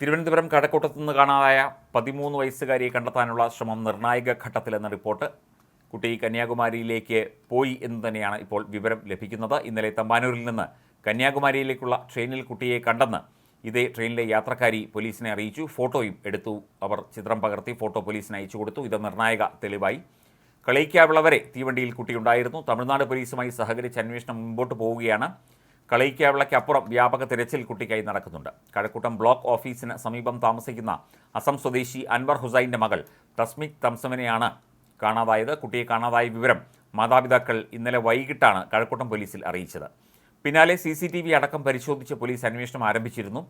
തിരുവനന്തപുരം കടക്കൂട്ടത്തു നിന്ന് കാണാതായ പതിമൂന്ന് വയസ്സുകാരിയെ കണ്ടെത്താനുള്ള ശ്രമം നിർണായക ഘട്ടത്തിലെന്ന റിപ്പോർട്ട് കുട്ടി കന്യാകുമാരിയിലേക്ക് പോയി എന്ന് തന്നെയാണ് ഇപ്പോൾ വിവരം ലഭിക്കുന്നത്. ഇന്നലെ തമ്പാനൂരിൽ നിന്ന് കന്യാകുമാരിയിലേക്കുള്ള ട്രെയിനിൽ കുട്ടിയെ കണ്ടെന്ന് ഇതേ ട്രെയിനിലെ യാത്രക്കാരി പോലീസിനെ അറിയിച്ചു. ഫോട്ടോയും എടുത്തു. അവർ ചിത്രം പകർത്തി ഫോട്ടോ പോലീസിന് അയച്ചു കൊടുത്തു. ഇത് നിർണായക തെളിവായി. കളിക്കാവിള വരെ തീവണ്ടിയിൽ കുട്ടിയുണ്ടായിരുന്നു. തമിഴ്നാട് പോലീസുമായി സഹകരിച്ച് അന്വേഷണം മുമ്പോട്ട് പോവുകയാണ് കളയിക്കാവിളയ്ക്കപ്പുറം വ്യാപക തിരച്ചിൽ കുട്ടിക്കായി നടക്കുന്നുണ്ട്. കഴക്കൂട്ടം ബ്ലോക്ക് ഓഫീസിന് സമീപം താമസിക്കുന്ന അസം സ്വദേശി അൻവർ ഹുസൈന്റെ മകൾ തസ്മിക് തംസമിനെയാണ് കാണാതായത്. കുട്ടിയെ കാണാതായ വിവരം മാതാപിതാക്കൾ ഇന്നലെ വൈകിട്ടാണ് കഴക്കൂട്ടം പോലീസിൽ അറിയിച്ചത്. പിന്നാലെ സി സി ടി വി അടക്കം പരിശോധിച്ച് പോലീസ് അന്വേഷണം ആരംഭിച്ചിരുന്നു.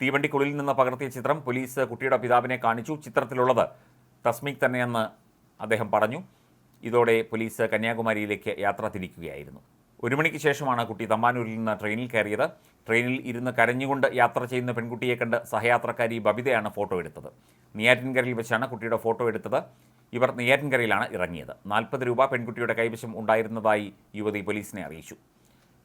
തീവണ്ടിക്കുള്ളിൽ നിന്ന് പകർത്തിയ ചിത്രം പോലീസ് കുട്ടിയുടെ പിതാവിനെ കാണിച്ചു. ചിത്രത്തിലുള്ളത് തസ്മിക് തന്നെയെന്ന് അദ്ദേഹം പറഞ്ഞു. ഇതോടെ പോലീസ് കന്യാകുമാരിയിലേക്ക് യാത്ര തിരിക്കുകയായിരുന്നു. ഒരു മണിക്ക് ശേഷമാണ് കുട്ടി തമ്പാനൂരിൽ നിന്ന് ട്രെയിനിൽ കയറിയത്. ട്രെയിനിൽ ഇരുന്ന് കരഞ്ഞുകൊണ്ട് യാത്ര ചെയ്യുന്ന പെൺകുട്ടിയെ കണ്ട് സഹയാത്രക്കാരി ബബിതയാണ് ഫോട്ടോ എടുത്തത്. നെയ്യാറ്റിൻകരയിൽ വെച്ചാണ് കുട്ടിയുടെ ഫോട്ടോ എടുത്തത്. ഇവർ നെയ്യാറ്റിൻകരയിലാണ് ഇറങ്ങിയത്. നാൽപ്പത് രൂപ പെൺകുട്ടിയുടെ കൈവശം ഉണ്ടായിരുന്നതായി യുവതി പോലീസിനെ അറിയിച്ചു.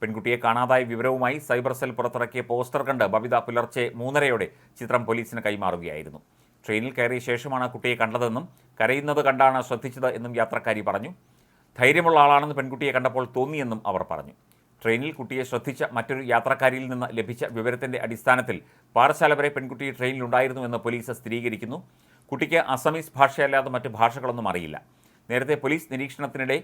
പെൺകുട്ടിയെ കാണാതായ വിവരവുമായി സൈബർ സെൽ പുറത്തിറക്കിയ പോസ്റ്റർ കണ്ട് ബബിത പുലർച്ചെ മൂന്നരയോടെ ചിത്രം പോലീസിന് കൈമാറുകയായിരുന്നു. ട്രെയിനിൽ കയറിയ ശേഷമാണ് കുട്ടിയെ കണ്ടതെന്നും കരയുന്നത് കണ്ടാണ് ശ്രദ്ധിച്ചത് എന്നും യാത്രക്കാരി പറഞ്ഞു. ധൈര്യമുള്ള ആളാണെന്ന് പെൺകുട്ടിയെ കണ്ടപ്പോൾ തോന്നിയെന്നും അവർ പറഞ്ഞു. ട്രെയിനിൽ കുട്ടിയെ ശ്രദ്ധിച്ച മറ്റൊരു യാത്രക്കാരിയിൽ നിന്ന് ലഭിച്ച വിവരത്തിന്റെ അടിസ്ഥാനത്തിൽ പാറശാല വരെ പെൺകുട്ടി ട്രെയിനിലുണ്ടായിരുന്നുവെന്ന് പോലീസ് സ്ഥിരീകരിക്കുന്നു. കുട്ടിക്ക് അസമീസ് ഭാഷയല്ലാതെ മറ്റ് ഭാഷകളൊന്നും അറിയില്ല. നേരത്തെ പോലീസ് നിരീക്ഷണത്തിനിടെ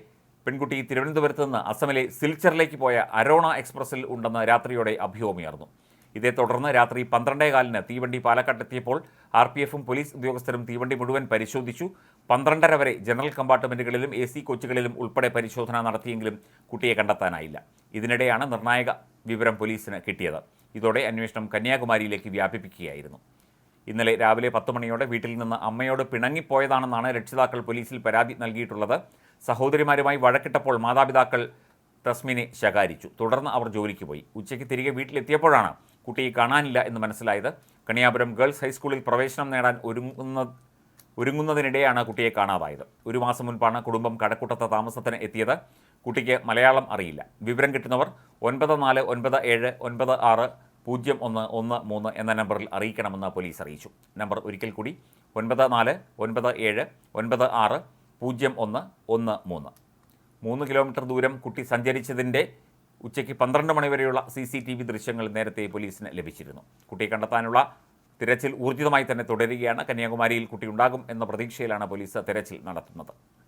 പെൺകുട്ടി തിരുവനന്തപുരത്ത് നിന്ന് അസമിലെ സിൽച്ചറിലേക്ക് പോയ അരോണ എക്സ്പ്രസിൽ ഉണ്ടെന്ന് രാത്രിയോടെ അഭ്യൂഹമുയർന്നു. ഇതേ തുടർന്ന് രാത്രി പന്ത്രണ്ടേ കാലിന് തീവണ്ടി പാലക്കാട്ടെത്തിയപ്പോൾ ആർ പി എഫും പോലീസ് ഉദ്യോഗസ്ഥരും തീവണ്ടി മുഴുവൻ പരിശോധിച്ചു. പന്ത്രണ്ടര വരെ ജനറൽ കമ്പാർട്ട്മെന്റുകളിലും എ സി കോച്ചുകളിലും ഉൾപ്പെടെ പരിശോധന നടത്തിയെങ്കിലും കുട്ടിയെ കണ്ടെത്താനായില്ല. ഇതിനിടെയാണ് നിർണായക വിവരം പോലീസിന് കിട്ടിയത്. ഇതോടെ അന്വേഷണം കന്യാകുമാരിയിലേക്ക് വ്യാപിപ്പിക്കുകയായിരുന്നു. ഇന്നലെ രാവിലെ പത്ത് മണിയോടെ വീട്ടിൽ നിന്ന് അമ്മയോട് പിണങ്ങിപ്പോയതാണെന്നാണ് രക്ഷിതാക്കൾ പോലീസിൽ പരാതി നൽകിയിട്ടുള്ളത്. സഹോദരിമാരുമായി വഴക്കിട്ടപ്പോൾ മാതാപിതാക്കൾ തസ്മിനെ ശകാരിച്ചു. തുടർന്ന് അവർ ജോലിക്ക് പോയി. ഉച്ചയ്ക്ക് തിരികെ വീട്ടിലെത്തിയപ്പോഴാണ് കുട്ടിയെ കാണാനില്ല എന്ന് മനസ്സിലായത്. കണിയാപുരം ഗേൾസ് ഹൈസ്കൂളിൽ പ്രവേശനം നേടാൻ ഒരുങ്ങുന്ന ഒരുങ്ങുന്നതിനിടെയാണ് കുട്ടിയെ കാണാതായത്. ഒരു മാസം മുൻപാണ് കുടുംബം കടക്കൂട്ടത്ത് താമസത്തിന് എത്തിയത്. കുട്ടിക്ക് മലയാളം അറിയില്ല. വിവരം കിട്ടുന്നവർ ഒൻപത് നാല് ഒൻപത് ഏഴ് ഒൻപത് ആറ് പൂജ്യം ഒന്ന് ഒന്ന് മൂന്ന് എന്ന നമ്പറിൽ അറിയിക്കണമെന്ന് പോലീസ് അറിയിച്ചു. നമ്പർ ഒരിക്കൽ കൂടി ഒൻപത് നാല് ഒൻപത് ഏഴ് ഒൻപത് ആറ് പൂജ്യം ഒന്ന് ഒന്ന് മൂന്ന്. മൂന്ന് കിലോമീറ്റർ ദൂരം കുട്ടി സഞ്ചരിച്ചതിന്റെ ഉച്ചയ്ക്ക് പന്ത്രണ്ട് മണിവരെയുള്ള സി സി ടി വി ദൃശ്യങ്ങൾ നേരത്തെ പോലീസിന് ലഭിച്ചിരുന്നു. കുട്ടിയെ കണ്ടെത്താനുള്ള തിരച്ചിൽ ഊർജിതമായി തന്നെ തുടരുകയാണ്. കന്യാകുമാരിയിൽ കുട്ടിയുണ്ടാകും എന്ന പ്രതീക്ഷയിലാണ് പോലീസ് തിരച്ചിൽ നടത്തുന്നത്.